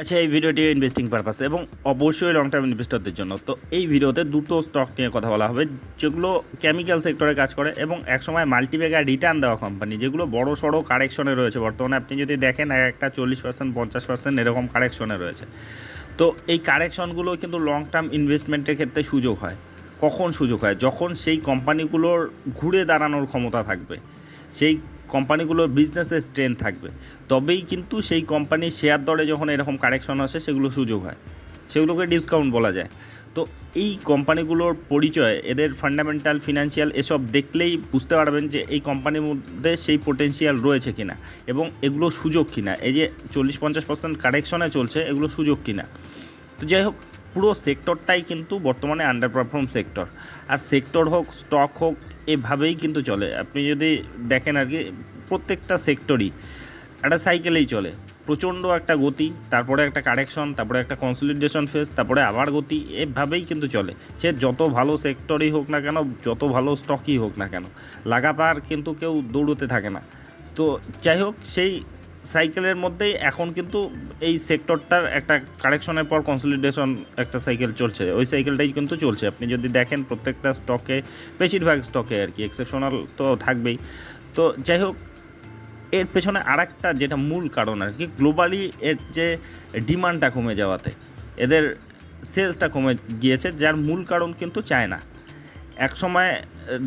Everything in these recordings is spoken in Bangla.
আচ্ছা এই ভিডিওটি ইনভেস্টিং পারপাস এবং অবশ্যই লং টার্ম ইনভেস্টরদের জন্য। তো এই ভিডিওতে দুটো স্টক নিয়ে কথা বলা হবে, যেগুলো কেমিক্যাল সেক্টরে কাজ করে এবং একসময় মাল্টিপ্যাগা রিটার্ন দেওয়া কোম্পানি যেগুলো বড় সড়ো কারেকশনে রয়েছে। বর্তমানে আপনি যদি দেখেন এক একটা চল্লিশ পার্সেন্ট পঞ্চাশ পার্সেন্ট এরকম কারেকশনে রয়েছে। তো এই কারেকশনগুলো কিন্তু লং টার্ম ইনভেস্টমেন্টের ক্ষেত্রে সুযোগ হয়। কখন সুযোগ হয়? যখন সেই কোম্পানিগুলোর ঘুরে দাঁড়ানোর ক্ষমতা থাকবে। সেই কোম্পানিগুলোর বিজনেসের স্ট্রেন থাকবে। তবেই কিন্তু সেই কোম্পানির শেয়ার দরে যখন এরকম কারেকশন আসে, সেগুলো সুযোগ হয়। সেগুলোকে ডিসকাউন্ট বলা যায়। তো এই কোম্পানিগুলোর পরিচয়, এদের ফান্ডামেন্টাল ফিনান্সিয়াল এসব দেখলেই বুঝতে পারবেন যে এই কোম্পানির মধ্যে সেই পোটেন্সিয়াল রয়েছে কিনা এবং এগুলো সুযোগ কিনা। এই যে চল্লিশ পঞ্চাশ পার্সেন্ট কারেকশনে চলছে, এগুলো সুযোগ কিনা। তো যাই হোক, পুরো সেক্টরটাই কিন্তু বর্তমানে আন্ডার পারফর্ম সেক্টর আর সেক্টর হোক স্টক হোক এভাবেই কিন্তু চলে। আপনি যদি দেখেন আর কি, প্রত্যেকটা সেক্টরই একটা সাইকেলেই চলে। প্রচণ্ড একটা গতি, তারপরে একটা কারেকশন তারপরে একটা কনসলিডেশন ফেস তারপরে আবার গতি, এভাবেই কিন্তু চলে। সে যত ভালো সেক্টরই হোক না কেন, যত ভালো স্টকই হোক না কেন, লাগাতার কিন্তু কেউ দৌড়তে থাকে না। তো যাই হোক, সেই সাইকেলের মধ্যেই এখন কিন্তু এই সেক্টরটার একটা কারেকশনের পর কনসলিডেশন একটা সাইকেল চলছে। ওই সাইকেলটাই কিন্তু চলছে। আপনি যদি দেখেন প্রত্যেকটা স্টকে বেশিরভাগ স্টকে আর কি এক্সেপশনাল তো থাকবেই। তো যাই হোক, এর পেছনে আরেকটা যেটা মূল কারণ আর কি গ্লোবালি এর যে ডিমান্ডটা কমে যাওয়াতে, এদের সেলসটা কমে গিয়েছে, যার মূল কারণ কিন্তু চায়না এক সময়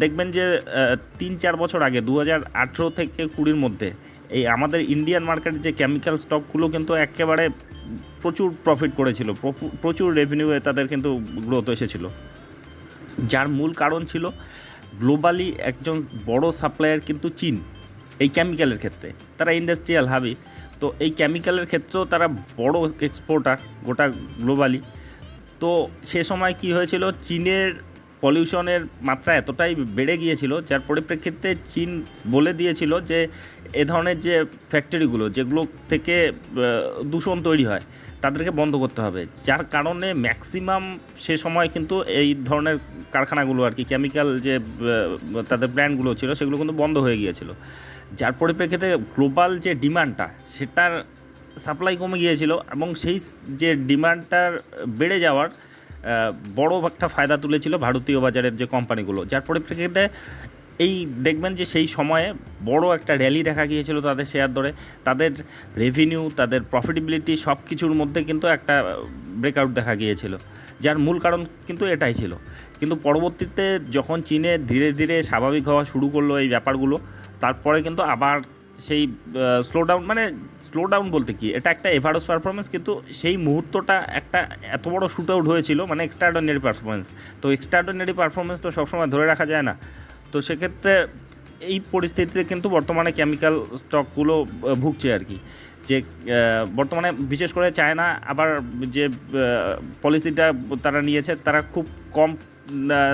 দেখবেন যে তিন চার বছর আগে দু হাজার আঠেরো থেকে কুড়ির মধ্যে এই আমাদের ইন্ডিয়ান মার্কেটে যে কেমিক্যাল স্টকগুলো কিন্তু একেবারে প্রচুর প্রফিট করেছিল প্রচুর রেভিনিউয়ে তাদের কিন্তু গ্রোথ এসেছিল। যার মূল কারণ ছিল গ্লোবালি একজন বড় সাপ্লায়ার কিন্তু চীন, এই কেমিক্যালের ক্ষেত্রে। তারা ইন্ডাস্ট্রিয়াল হাবি তো এই কেমিক্যালের ক্ষেত্রেও তারা বড় এক্সপোর্টার গোটা গ্লোবালি তো সে সময় কি হয়েছিল? চীনের পলিউশনের মাত্রা এতটাই বেড়ে গিয়েছিল, যার পরিপ্রেক্ষিতে চীন বলে দিয়েছিল যে এ ধরনের যে ফ্যাক্টরিগুলো যেগুলো থেকে দূষণ তৈরি হয়, তাদেরকে বন্ধ করতে হবে। যার কারণে ম্যাক্সিমাম সে সময় কিন্তু এই ধরনের কারখানাগুলো আর কি, কেমিক্যাল যে তাদের ব্র্যান্ডগুলো ছিল, সেগুলো কিন্তু বন্ধ হয়ে গিয়েছিল। যার পরিপ্রেক্ষিতে গ্লোবাল যে ডিমান্ডটা, সেটার সাপ্লাই কমে গিয়েছিল এবং সেই যে ডিমান্ডটার বেড়ে যাওয়ার বড় একটা ফায়দা তুলেছিল ভারতীয় বাজারের যে কোম্পানিগুলো। যার পরিপ্রেক্ষিতে এই দেখবেন যে সেই সময়ে বড় একটা র্যালি দেখা গিয়েছিল তাদের শেয়ার দরে তাদের রেভিনিউ তাদের প্রফিটেবিলিটি সব কিছুর মধ্যে কিন্তু একটা ব্রেকআউট দেখা গিয়েছিল। যার মূল কারণ কিন্তু এটাই ছিল। কিন্তু পরবর্তীতে যখন চীনে ধীরে ধীরে স্বাভাবিক হওয়া শুরু করল এই ব্যাপারগুলো, তারপরে কিন্তু আবার সেই স্লো ডাউন মানে স্লো ডাউন বলতে কি? এটা একটা এভারোস পারফরমেন্স কিন্তু সেই মুহূর্তটা একটা এত বড় শ্যুট আউট হয়েছিল মানে এক্সট্রাঅর্ডিনারি পারফরমেন্স তো এক্সট্রাঅর্ডিনারি পারফরমেন্স তো সবসময় ধরে রাখা যায় না। তো সেক্ষেত্রে এই পরিস্থিতিতে কিন্তু বর্তমানে কেমিক্যাল স্টকগুলো ভুগছে আর কি। যে বর্তমানে বিশেষ করে চায়না আবার যে পলিসিটা তারা নিয়েছে, তারা খুব কম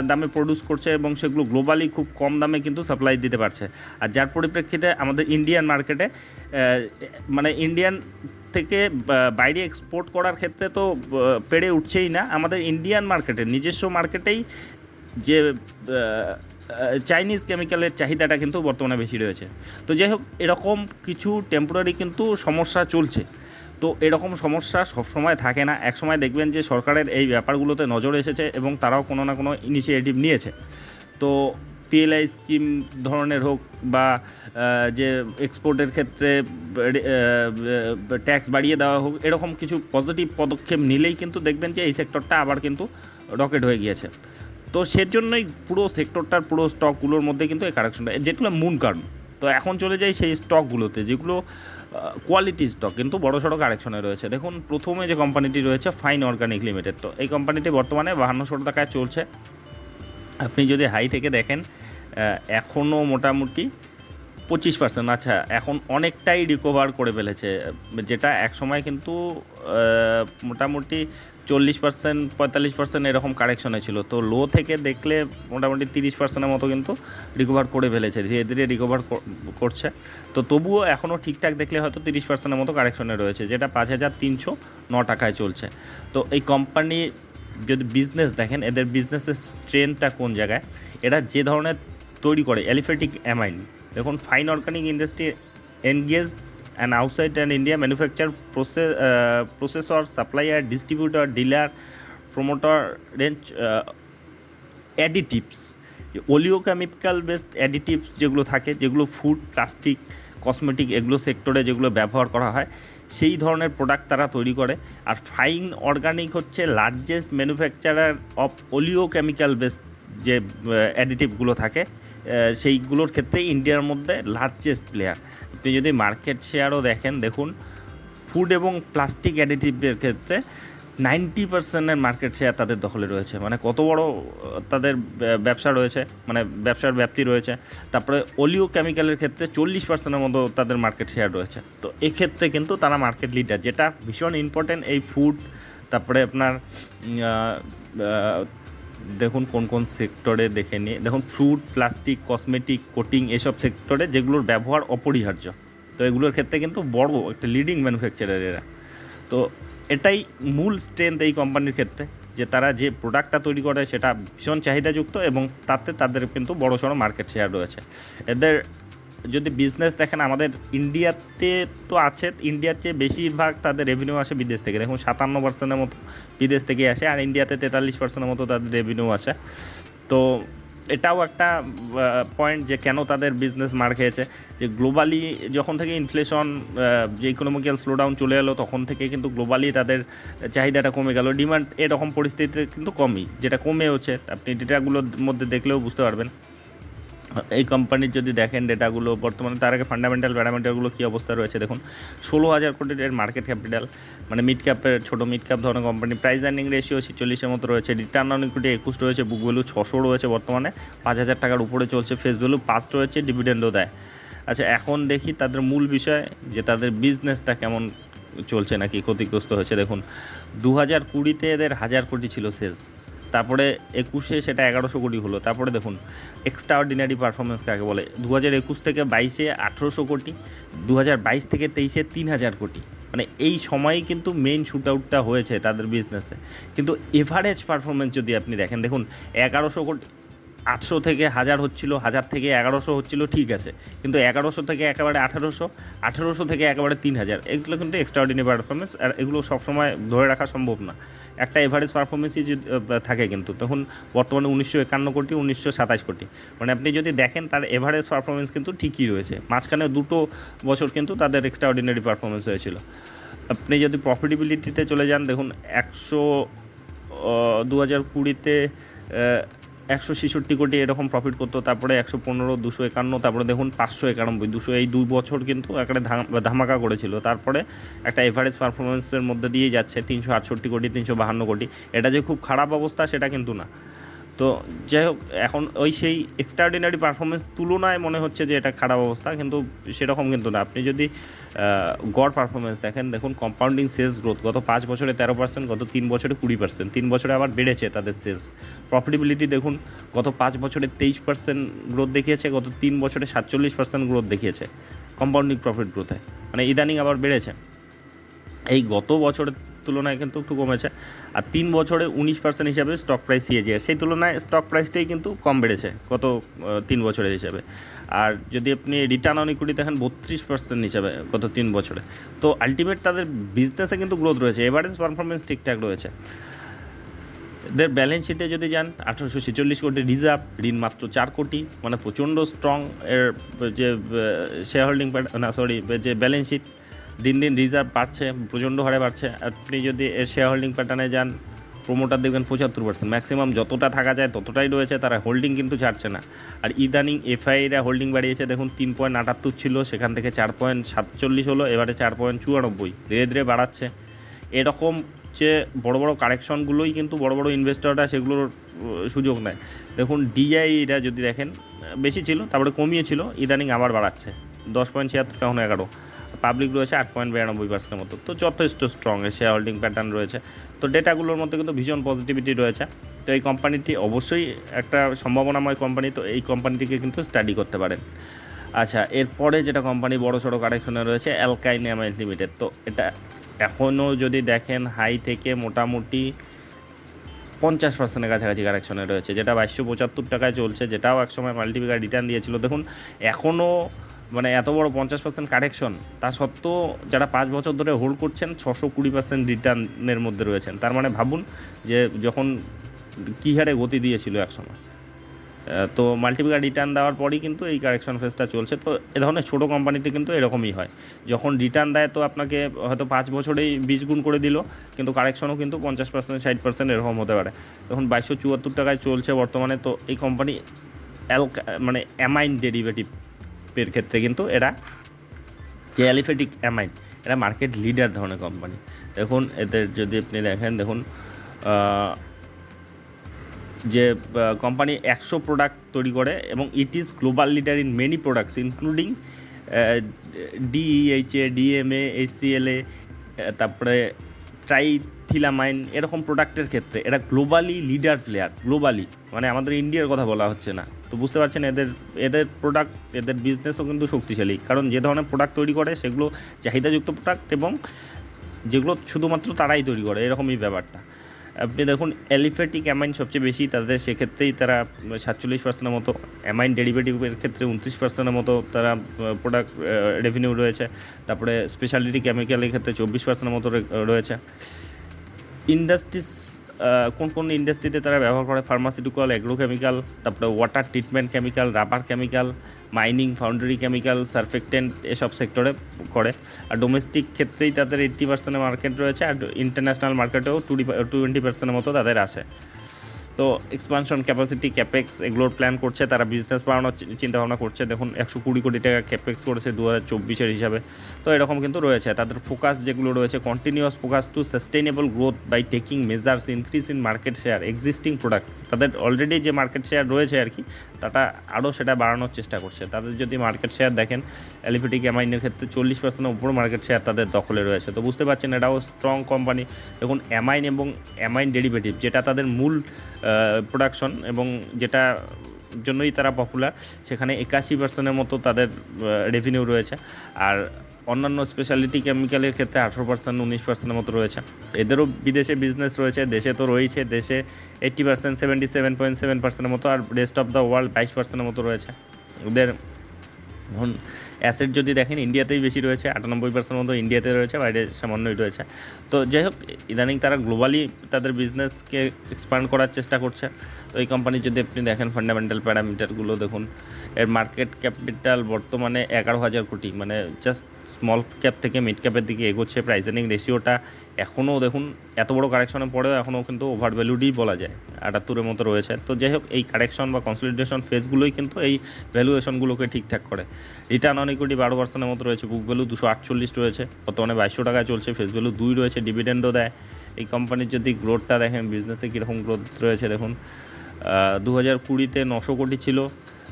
দামে প্রডিউস করছে এবং সেগুলো গ্লোবালি খুব কম দামে কিন্তু সাপ্লাই দিতে পারছে। আর যার পরিপ্রেক্ষিতে আমাদের ইন্ডিয়ান মার্কেটে মানে ইন্ডিয়ান থেকে বাইরে এক্সপোর্ট করার ক্ষেত্রে তো পেরে উঠছেই না। আমাদের ইন্ডিয়ান মার্কেটে নিজস্ব মার্কেটেই যে চাইনিজ কেমিক্যালের চাহিদাটা কিন্তু বর্তমানে বেশি রয়েছে। তো যাই হোক, এরকম কিছু টেম্পোরারি কিন্তু সমস্যা চলছে। তো এরকম সমস্যা সবসময় থাকে না। একসময় দেখবেন যে সরকারের এই ব্যাপারগুলোতে নজর এসেছে এবং তারাও কোনো না কোনো ইনিশিয়েটিভ নিয়েছে। তো পিএলআই স্কিম ধরনের হোক বা যে এক্সপোর্টের ক্ষেত্রে ট্যাক্স বাড়িয়ে দেওয়া হোক, এরকম কিছু পজিটিভ পদক্ষেপ নিলেই কিন্তু দেখবেন যে এই সেক্টরটা আবার কিন্তু রকেট হয়ে গিয়েছে। তো সেজন্যই পুরো সেক্টরটার পুরো স্টকগুলোর মধ্যে কিন্তু এই কারেকশনটা যেগুলো মূল কারণ। তো এখন চলে যাই সেই স্টকগুলোতে যেগুলো কোয়ালিটি স্টক কিন্তু বড় সড়ো কারেকশনে রয়েছে। দেখুন, প্রথমে যে কোম্পানিটি রয়েছে ফাইন অর্গানিক লিমিটেড তো এই কোম্পানিটি বর্তমানে বাহান্নশো টাকায় চলছে। আপনি যদি হাই থেকে দেখেন এখনও মোটামুটি পঁচিশ পার্সেন্ট আচ্ছা এখন অনেকটাই রিকভার করে ফেলেছে। যেটা এক সময় কিন্তু মোটামুটি চল্লিশ পার্সেন্ট পঁয়তাল্লিশ পার্সেন্ট এরকম কারেকশনে ছিল। তো লো থেকে দেখলে মোটামুটি তিরিশ পার্সেন্টের মতো কিন্তু রিকভার করে ফেলেছে। ধীরে ধীরে রিকভার করছে। তো তবুও এখনও ঠিকঠাক দেখলে হয়তো তিরিশ পার্সেন্টের মতো কারেকশনে রয়েছে, যেটা পাঁচ হাজার তিনশো ন টাকায় চলছে। তো এই কোম্পানি যদি বিজনেস দেখেন, এদের বিজনেসের স্ট্রেংথটা কোন জায়গায়? এরা যে ধরনের তৈরি করে এলিফেটিক অ্যামাইন দেখুন Fine Organic industry engage and outside and India manufacture process processor supplier distributor dealer promoter range additives oleochemical based additives যেগুলো থাকে, যেগুলো ফুড প্লাস্টিক কসমেটিক এগুলো সেক্টরে যেগুলো ব্যবহার করা হয়, সেই ধরনের প্রোডাক্ট তারা তৈরি করে। আর ফাইন অর্গানিক হচ্ছে largest manufacturer of oleochemical based যে অ্যাডিটিভগুলো থাকে সেইগুলোর ক্ষেত্রে ইন্ডিয়ার মধ্যে লার্জেস্ট প্লেয়ার আপনি যদি মার্কেট শেয়ারও দেখেন, দেখুন ফুড এবং প্লাস্টিক অ্যাডিটিভের ক্ষেত্রে নাইনটি পার্সেন্টের মার্কেট শেয়ার তাদের দখলে রয়েছে। মানে কত বড় তাদের ব্যা- ব্যবসা রয়েছে মানে ব্যবসার ব্যাপ্তি রয়েছে। তারপরে অলিও কেমিক্যালের ক্ষেত্রে চল্লিশ পার্সেন্টের মতো তাদের মার্কেট শেয়ার রয়েছে। তো এক্ষেত্রে কিন্তু তারা মার্কেট লিডার যেটা ভীষণ ইম্পর্টেন্ট এই ফুড তারপরে আপনার দেখুন কোন কোন সেক্টরে দেখে নিয়ে, দেখুন ফ্রুট, প্লাস্টিক, কসমেটিক, কোটিং এসব সেক্টরে যেগুলোর ব্যবহার অপরিহার্য। তো এগুলোর ক্ষেত্রে কিন্তু বড় একটা লিডিং ম্যানুফ্যাকচারার এরা। তো এটাই মূল স্ট্রেন্থ এই কোম্পানির ক্ষেত্রে, যে তারা যে প্রোডাক্টটা তৈরি করে সেটা ভীষণ চাহিদাযুক্ত এবং তাতে তাদের কিন্তু বড় সড়ো মার্কেট শেয়ার রয়েছে। এদের যদি বিজনেস দেখেন, আমাদের ইন্ডিয়াতে তো আছে ইন্ডিয়ার চেয়ে বেশিরভাগ তাদের রেভিনিউ আসে বিদেশ থেকে। দেখুন, সাতান্ন পার্সেন্টের মতো বিদেশ থেকে আসে, আর ইন্ডিয়াতে তেতাল্লিশ পার্সেন্টের মতো তাদের রেভিনিউ আসে। তো এটাও একটা পয়েন্ট যে কেন তাদের বিজনেস মার খেয়েছে। যে গ্লোবালি যখন থেকে ইনফ্লেশন যে ইকোনমিক্যাল স্লোডাউন চলে এলো, তখন থেকে কিন্তু গ্লোবালি তাদের চাহিদাটা কমে গেল। ডিমান্ড এরকম পরিস্থিতিতে কিন্তু কমই, যেটা কমে হচ্ছে। আপনি ডেটাগুলোর মধ্যে দেখলেও বুঝতে পারবেন। এই কোম্পানির যদি দেখেন ডেটাগুলো বর্তমানে তার আগে ফান্ডামেন্টাল প্যারামিটারগুলো কী অবস্থা রয়েছে দেখুন। ষোলো হাজার কোটি এর মার্কেট ক্যাপিটাল মানে মিড ক্যাপের ছোটো মিড ক্যাপ ধরনের কোম্পানি প্রাইস আর্নিং রেশিও ছিচল্লিশের মতো রয়েছে রিটার্ন অন ইকুইটি একুশ রয়েছে বুক ভ্যালু ছশো রয়েছে বর্তমানে, পাঁচ হাজার টাকার উপরে চলছে ফেস ভ্যালু পাঁচ রয়েছে ডিভিডেন্ডও দেয়। আচ্ছা এখন দেখি তাদের মূল বিষয়, যে তাদের বিজনেসটা কেমন চলছে নাকি ক্ষতিগ্রস্ত হয়েছে। দেখুন দু হাজার কুড়িতে এদের হাজার কোটি ছিল সেলস তারপরে একুশে সেটা এগারোশো কোটি হলো। তারপরে দেখুন এক্সট্রা অর্ডিনারি পারফরমেন্স কাকে বলে? দু হাজার একুশ থেকে বাইশে আঠেরোশো কোটি দু হাজার বাইশ থেকে তেইশে তিন হাজার কোটি। মানে এই সময়েই কিন্তু মেইন শ্যুট আউটটা হয়েছে তাদের বিজনেসে কিন্তু এভারেজ পারফরমেন্স যদি আপনি দেখেন, দেখুন, এগারোশো কোটি আটশো থেকে হাজার হচ্ছিল, হাজার থেকে এগারোশো হচ্ছিল, ঠিক আছে। কিন্তু এগারোশো থেকে একেবারে আঠারোশো আঠারোশো থেকে একেবারে তিন হাজার। এগুলো কিন্তু এক্সট্রাঅর্ডিনারি পারফরমেন্স আর এগুলো সবসময় ধরে রাখা সম্ভব না। একটা এভারেজ পারফরমেন্সই যদি থাকে কিন্তু, তখন বর্তমানে উনিশশো একান্ন কোটি, উনিশশো সাতাশ কোটি। মানে আপনি যদি দেখেন, তার এভারেজ পারফরমেন্স কিন্তু ঠিকই রয়েছে। মাঝখানে দুটো বছর কিন্তু তাদের এক্সট্রাঅর্ডিনারি পারফরমেন্স হয়েছিল। আপনি যদি প্রফিটেবিলিটিতে চলে যান, দেখুন, একশো দু হাজার কুড়িতে একশো ছেষট্টি কোটি এরকম প্রফিট করতো, তারপরে একশো পনেরো, দুশো একান্ন, তারপরে দেখুন পাঁচশো একানব্বই, দুশো এই দুই বছর কিন্তু একটা ধাম- ধামাকা করেছিল। তারপরে একটা এভারেজ পারফরমেন্সের মধ্যে দিয়ে যাচ্ছে, তিনশো আটষট্টি কোটি, তিনশো বাহান্ন কোটি। এটা যে খুব খারাপ অবস্থা, সেটা কিন্তু না। তো যাই হোক, এখন ওই সেই এক্সট্রাঅর্ডিনারি পারফরমেন্স তুলনায় মনে হচ্ছে যে এটা খারাপ অবস্থা, কিন্তু সেরকম কিন্তু না। আপনি যদি গড় পারফরমেন্স দেখেন, দেখুন কম্পাউন্ডিং সেলস গ্রোথ গত পাঁচ বছরে তেরো পার্সেন্ট গত তিন বছরে কুড়ি পার্সেন্ট তিন বছরে আবার বেড়েছে তাদের সেলস প্রফিটেবিলিটি দেখুন, গত পাঁচ বছরে তেইশ পার্সেন্ট গ্রোথ দেখিয়েছে, গত তিন বছরে সাতচল্লিশ পার্সেন্ট গ্রোথ দেখিয়েছে কম্পাউন্ডিং প্রফিট গ্রোথে মানে ইদানিং আবার বেড়েছে। এই গত বছরের তুলনায় কিন্তু একটু কমেছে। আর তিন বছরে উনিশ পার্সেন্ট হিসাবে স্টক প্রাইস সিএজি সেই তুলনায় স্টক প্রাইসটাই কিন্তু কম বেড়েছে গত তিন বছরের হিসাবে। আর যদি আপনি রিটার্ন অন ইকুইটি দেখেন, বত্রিশ পার্সেন্ট হিসাবে গত তিন বছরে। তো আলটিমেট তাদের বিজনেসে কিন্তু গ্রোথ রয়েছে। এভারেজ পারফরমেন্স ঠিকঠাক রয়েছে। এদের ব্যালেন্স শিটে যদি যান, আঠারোশো ছেচল্লিশ কোটি রিজার্ভ ঋণ মাত্র চার কোটি। মানে প্রচণ্ড স্ট্রং এর যে শেয়ার হোল্ডিং না সরি যে ব্যালেন্স শিট দিন দিন রিজার্ভ বাড়ছে, প্রচণ্ড হারে বাড়ছে। আপনি যদি শেয়ার হোল্ডিং প্যাটার্নে যান প্রোমোটার দেখবেন পঁচাত্তর পার্সেন্ট ম্যাক্সিমাম যতটা থাকা যায়, ততটাই রয়েছে, তারা হোল্ডিং কিন্তু ছাড়ছে না। আর ইদানিং এফআইরা হোল্ডিং বাড়িয়েছে, দেখুন, তিন পয়েন্ট আটাত্তর ছিল, সেখান থেকে চার পয়েন্ট সাতচল্লিশ হলো, এবারে চার পয়েন্ট চুরানব্বই ধীরে ধীরে বাড়াচ্ছে। এরকম যে বড় বড় কারেকশনগুলোই কিন্তু বড় বড় ইনভেস্টররা সেগুলোর সুযোগ নেয়। দেখুন ডিআইরা যদি দেখেন, বেশি ছিল, তারপরে কমিয়েছিল, ইদানিং আবার বাড়াচ্ছে। দশ পয়েন্ট ছিয়াত্তর, এখন এগারো। পাবলিক রয়েছে আট পয়েন্ট বিরানব্বই পার্সেন্টের মতো। তো যথেষ্ট স্ট্রং শেয়ার হোল্ডিং প্যাটার্ন রয়েছে। তো ডেটাগুলোর মধ্যে কিন্তু ভীষণ পজিটিভিটি রয়েছে। তো এই কোম্পানিটি অবশ্যই একটা সম্ভাবনাময় কোম্পানি তো এই কোম্পানিটিকে কিন্তু স্টাডি করতে পারেন। আচ্ছা এরপরে যেটা কোম্পানি বড় সড়ো কারেকশনে রয়েছে অ্যালকাইন এমআইএস লিমিটেড তো এটা এখনও যদি দেখেন হাই থেকে মোটামুটি পঞ্চাশ পার্সেন্টের কাছাকাছি কারেকশনে রয়েছে, যেটা বাইশশো পঁচাত্তর টাকায় চলছে, যেটাও একসময় মাল্টিপিকার রিটার্ন দিয়েছিল। দেখুন এখনও মানে এত বড় পঞ্চাশ পার্সেন্ট কারেকশন তা সত্ত্বেও যারা পাঁচ বছর ধরে হোল্ড করছেন, ছশো কুড়ি পার্সেন্ট রিটার্নের মধ্যে রয়েছেন। তার মানে ভাবুন যে যখন কী হারে গতি দিয়েছিল একসময়। তো মাল্টিপ্যাকার রিটার্ন দেওয়ার পরই কিন্তু এই কারেকশন ফেসটা চলছে। তো এ ধরনের ছোটো কোম্পানিতে কিন্তু এরকমই হয়। যখন রিটার্ন দেয় তো আপনাকে হয়তো পাঁচ বছরেই বিশ গুণ করে দিল, কিন্তু কারেকশনও কিন্তু পঞ্চাশ পার্সেন্ট ষাট পার্সেন্ট এরকম হতে পারে। এখন বাইশশো চুয়াত্তর টাকায় চলছে বর্তমানে, তো এই কোম্পানি অ্যালকা মানে অ্যামাইন ডেরিভেটিভের ক্ষেত্রে কিন্তু এরা যে অ্যালিফেটিক অ্যামাইন এরা মার্কেট লিডার ধরনের কোম্পানি। দেখুন, এদের যদি আপনি দেখেন, দেখুন যে কোম্পানি একশো প্রোডাক্ট তৈরি করে এবং it is global leader in many products including DEHA DMA HCLA তারপরে ট্রাইথিলামাইন এরকম প্রোডাক্টের ক্ষেত্রে এরা গ্লোবালি লিডার প্লেয়ার গ্লোবালি মানে আমাদের ইন্ডিয়ার কথা বলা হচ্ছে না। তো বুঝতে পারছেন, এদের এদের প্রোডাক্ট এদের বিজনেসও কিন্তু শক্তিশালী। কারণ যে ধরনের প্রোডাক্ট তৈরি করে, সেগুলো চাহিদাযুক্ত প্রোডাক্ট এবং যেগুলো শুধুমাত্র তারাই তৈরি করে, এরকমই ব্যাপারটা। আপনি দেখুন অ্যালিফ্যাটিক অ্যামাইন সবচেয়ে বেশি, তাদের সেক্ষেত্রেই তারা সাতচল্লিশ পার্সেন্টের মতো অ্যামাইন ডেরিভেটিভের ক্ষেত্রে উনত্রিশ পার্সেন্টের মতো তারা প্রোডাক্ট রেভিনিউ রয়েছে। তারপরে স্পেশালিটি কেমিক্যালের ক্ষেত্রে চব্বিশ পার্সেন্টের মতো রয়েছে। ইন্ডাস্ট্রিজ কোন কোন ইন্ডাস্ট্রিতে তারা ব্যবহার করে? ফার্মাসিউটিক্যাল অ্যাগ্রোকেমিক্যাল তারপরে water treatment chemical rubber chemical mining foundry chemical surfactant এসব সেক্টরে করে। আর ডোমেস্টিক ক্ষেত্রেই তাদের এইট্টি পার্সেন্ট মার্কেট রয়েছে, আর ইন্টারন্যাশনাল মার্কেটেও টু টোয়েন্টি পার্সেন্টের মতো তাদের আছে। তো এক্সপানশন ক্যাপাসিটি ক্যাপেক্স এগুলোর প্ল্যান করছে, তারা বিজনেস বাড়ানোর চিন্তাভাবনা করছে। দেখুন, একশো কুড়ি কোটি টাকা ক্যাপেক্স করেছে দু হাজার চব্বিশের হিসাবে। তো এরকম কিন্তু রয়েছে। তাদের ফোকাস যেগুলো রয়েছে continuous focus to sustainable growth by taking measures increase in market share existing product তাদের অলরেডি যে মার্কেট শেয়ার রয়েছে আর কি তাটা আরও সেটা বাড়ানোর চেষ্টা করছে। তাদের যদি মার্কেট শেয়ার দেখেন অ্যালিফেটিক অ্যামাইনের ক্ষেত্রে চল্লিশ পার্সেন্টের উপর মার্কেট শেয়ার তাদের দখলে রয়েছে। তো বুঝতে পারছেন, এটাও স্ট্রং কোম্পানি দেখুন অ্যামাইন এবং অ্যামাইন ডেরিভেটিভ যেটা তাদের মূল প্রোডাকশন এবং যেটা জন্যই তারা পপুলার সেখানে একাশি পার্সেন্টের মতো তাদের রেভিনিউ রয়েছে। আর অন্যান্য স্পেশালিটি কেমিক্যালের ক্ষেত্রে আঠেরো পার্সেন্ট উনিশ পার্সেন্টের মতো রয়েছে। এদেরও বিদেশে বিজনেস রয়েছে, দেশে তো রয়েছে দেশে eighty percent seventy seven point seven পার্সেন্টের মতো, আর রেস্ট অফ দ্য ওয়ার্ল্ড বাইশ পার্সেন্টের মতো রয়েছে। ওদের এখন অ্যাসেট যদি দেখেন ইন্ডিয়াতেই বেশি রয়েছে, আটানব্বই পার্সেন্ট মতো ইন্ডিয়াতে রয়েছে, বাইরে সামান্যই রয়েছে। তো যাই হোক, ইদানিং তারা গ্লোবালি তাদের বিজনেসকে এক্সপ্যান্ড করার চেষ্টা করছে। তো এই কোম্পানি যদি আপনি দেখেন ফান্ডামেন্টাল প্যারামিটারগুলো দেখুন, এর মার্কেট ক্যাপিটাল বর্তমানে এগারো হাজার কোটি মানে জাস্ট স্মল ক্যাপ থেকে মিড ক্যাপের দিকে এগোচ্ছে প্রাইসেনিং রেশিওটা এখনও দেখুন, এত বড় কারেকশনের পরেও এখনও কিন্তু ওভার ভ্যালুডই বলা যায়, আটাত্তরের মতো রয়েছে। তো যাই হোক এই কারেকশন বা কনসলিডেশন ফেসগুলোই কিন্তু এই ভ্যালুয়েশনগুলোকে ঠিকঠাক করে। রিটার্ন অন ইকুইটি বারো পার্সেন্টের মতো রয়েছে বুক ভ্যালু দুশো আটচল্লিশ রয়েছে। বর্তমানে বাইশশো টাকায় চলছে ফেস ভ্যালু দুই রয়েছে ডিভিডেন্ডও দেয়। এই কোম্পানির যদি গ্রোথটা দেখেন বিজনেসে কীরকম গ্রোথ রয়েছে দেখুন দু হাজার কুড়িতে নশো কোটি ছিল।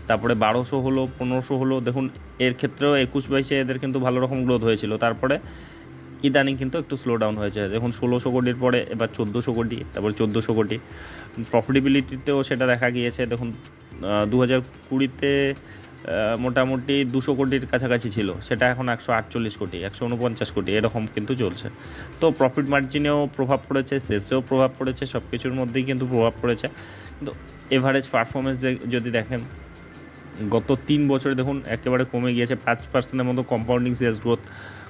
তারপরে বারোশো হলো, পনেরোশো হলো, দেখুন, এর ক্ষেত্রেও একুশ বাইশে এদের কিন্তু ভালো রকম গ্রোথ হয়েছিল। তারপরে ইদানিং কিন্তু একটু স্লো ডাউন হয়েছে। দেখুন, ষোলোশো কোটির পরে এবার চোদ্দোশো কোটি, তারপর চোদ্দোশো কোটি। প্রফিটেবিলিটিতেও সেটা দেখা গিয়েছে। দেখুন দু হাজার কুড়িতে মোটামুটি দুশো কোটির কাছাকাছি ছিল। সেটা এখন একশো আটচল্লিশ কোটি, একশো উনপঞ্চাশ কোটি, এরকম কিন্তু চলছে। তো প্রফিট মার্জিনেও প্রভাব পড়েছে সেলসেও প্রভাব পড়েছে সব কিছুর মধ্যেই কিন্তু প্রভাব পড়েছে। কিন্তু এভারেজ পারফরমেন্স যদি দেখেন গত তিন বছরে দেখুন, একেবারে কমে গিয়েছে। পাঁচ পার্সেন্টের মতো compounding sales growth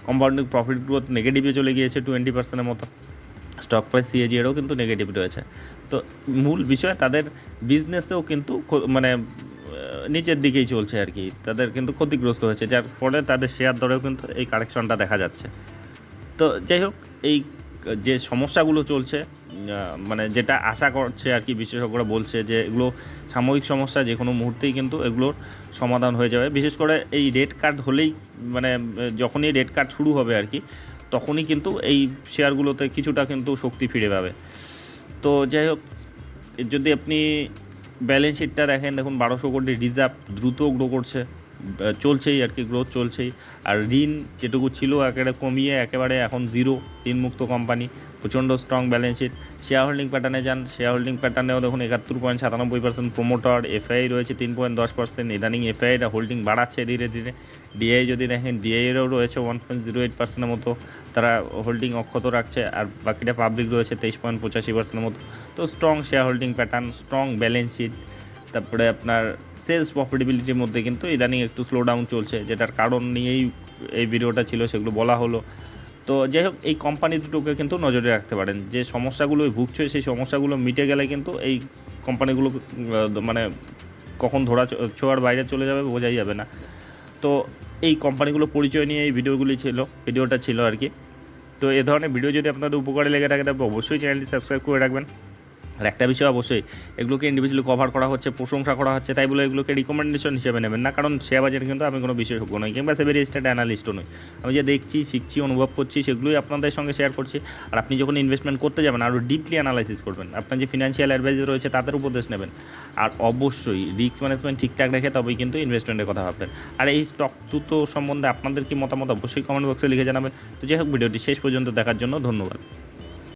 compounding profit growth নেগেটিভে চলে গিয়েছে টোয়েন্টি পার্সেন্টের মতো। স্টক প্রাইস সিএজিএরও কিন্তু নেগেটিভ রয়েছে। তো মূল বিষয় তাদের বিজনেসেও কিন্তু মানে নিচের দিকেই চলছে আর কি। তাদের কিন্তু ক্ষতিগ্রস্ত হয়েছে, যার ফলে তাদের শেয়ার দরেও কিন্তু এই কারেকশনটা দেখা যাচ্ছে। তো যাই হোক, এই যে সমস্যাগুলো চলছে মানে যেটা আশা করছে আর কি বিশেষজ্ঞরা বলছে যে এগুলো সাময়িক সমস্যা, যে কোনো মুহূর্তেই কিন্তু এগুলোর সমাধান হয়ে যাবে। বিশেষ করে এই রেড কার্ড হলেই মানে যখনই রেড কার্ড শুরু হবে আর কি, তখনই কিন্তু এই শেয়ারগুলোতে কিছুটা কিন্তু শক্তি ফিরে পাবে। তো যাই হোক, যদি আপনি ব্যালেন্স শিটটা দেখেন, দেখুন বারোশো কোটি রিজার্ভ দ্রুত গ্রো করছে। চলছেই আর কি গ্রোথ চলছেই। আর ঋণ যেটুকু ছিল একেবারে কমিয়ে একেবারে এখন জিরো ঋণমুক্ত কোম্পানি প্রচণ্ড strong balance sheet share holding প্যাটার্নে যান শেয়ার হোল্ডিং প্যাটার্নেও দেখুন একাত্তর পয়েন্ট সাতানব্বই পার্সেন্ট প্রোমোটার এফআই রয়েছে তিন পয়েন্ট দশ পার্সেন্ট ইদানিং এফআইটা হোল্ডিং বাড়াচ্ছে ধীরে ধীরে। ডিআই যদি দেখেন ডিআইয়েরও রয়েছে ওয়ান পয়েন্ট জিরো এইট পার্সেন্টের মতো, তারা হোল্ডিং অক্ষত রাখছে। আর বাকিটা পাবলিক রয়েছে তেইশ পয়েন্ট পঁচাশি পার্সেন্টের মতো। তো strong share holding pattern strong balance sheet তারপরে আপনার সেলস প্রফিটেবিলিটির মধ্যে কিন্তু ইদানিং একটু স্লো ডাউন চলছে, যেটার কারণ নিয়েই এই ভিডিওটা ছিল, সেগুলো বলা হলো। তো যাই হোক, এই কোম্পানি দুটোকে কিন্তু নজরে রাখতে পারেন। যে সমস্যাগুলো ভুগছে, সেই সমস্যাগুলো মিটে গেলে কিন্তু এই কোম্পানিগুলো মানে কখন ধরা ছোঁয়ার বাইরে চলে যাবে, বোঝাই যাবে না। তো এই কোম্পানিগুলো পরিচয় নিয়ে এই ভিডিওগুলি ছিল ভিডিওটা ছিল আর কি। তো এ ধরনের ভিডিও যদি আপনাদের উপকারে লেগে থাকে তবে অবশ্যই চ্যানেলটি সাবস্ক্রাইব করে রাখবেন। আর একটা বিষয় অবশ্যই, এগুলোকে ইন্ডিভিজুয়ালি কভার করা হচ্ছে, প্রশংসা করা হচ্ছে, তাই বলে এগুলোকে রিকমেন্ডেশন হিসেবে নেবেন না। কারণ শেয়ার বাজারে কিন্তু আমি কোনো বিশেষজ্ঞ নই, কিংবা সেভেরি স্টেট অ্যানালিস্টও নই। আমি যে দেখছি, শিখছি, অনুভব করছি, সেগুলোই আপনাদের সঙ্গে শেয়ার করছি। আর আপনি যখন ইনভেস্টমেন্ট করতে যাবেন, আরও ডিপলি অ্যানালাইসিস করবেন। আপনার যে ফিনান্সিয়াল অ্যাডভাইজার রয়েছে, তাদের উপদেশ নেবেন। আর অবশ্যই রিস্ক ম্যানেজমেন্ট ঠিকঠাক রেখে তবেই কিন্তু ইনভেস্টমেন্টের কথা ভাববেন। আর এই স্টক দুটো সম্বন্ধে আপনাদের কি মতামত, অবশ্যই কমেন্ট বক্সে লিখে জানাবেন। তো যাই হোক, ভিডিওটি শেষ পর্যন্ত দেখার জন্য ধন্যবাদ।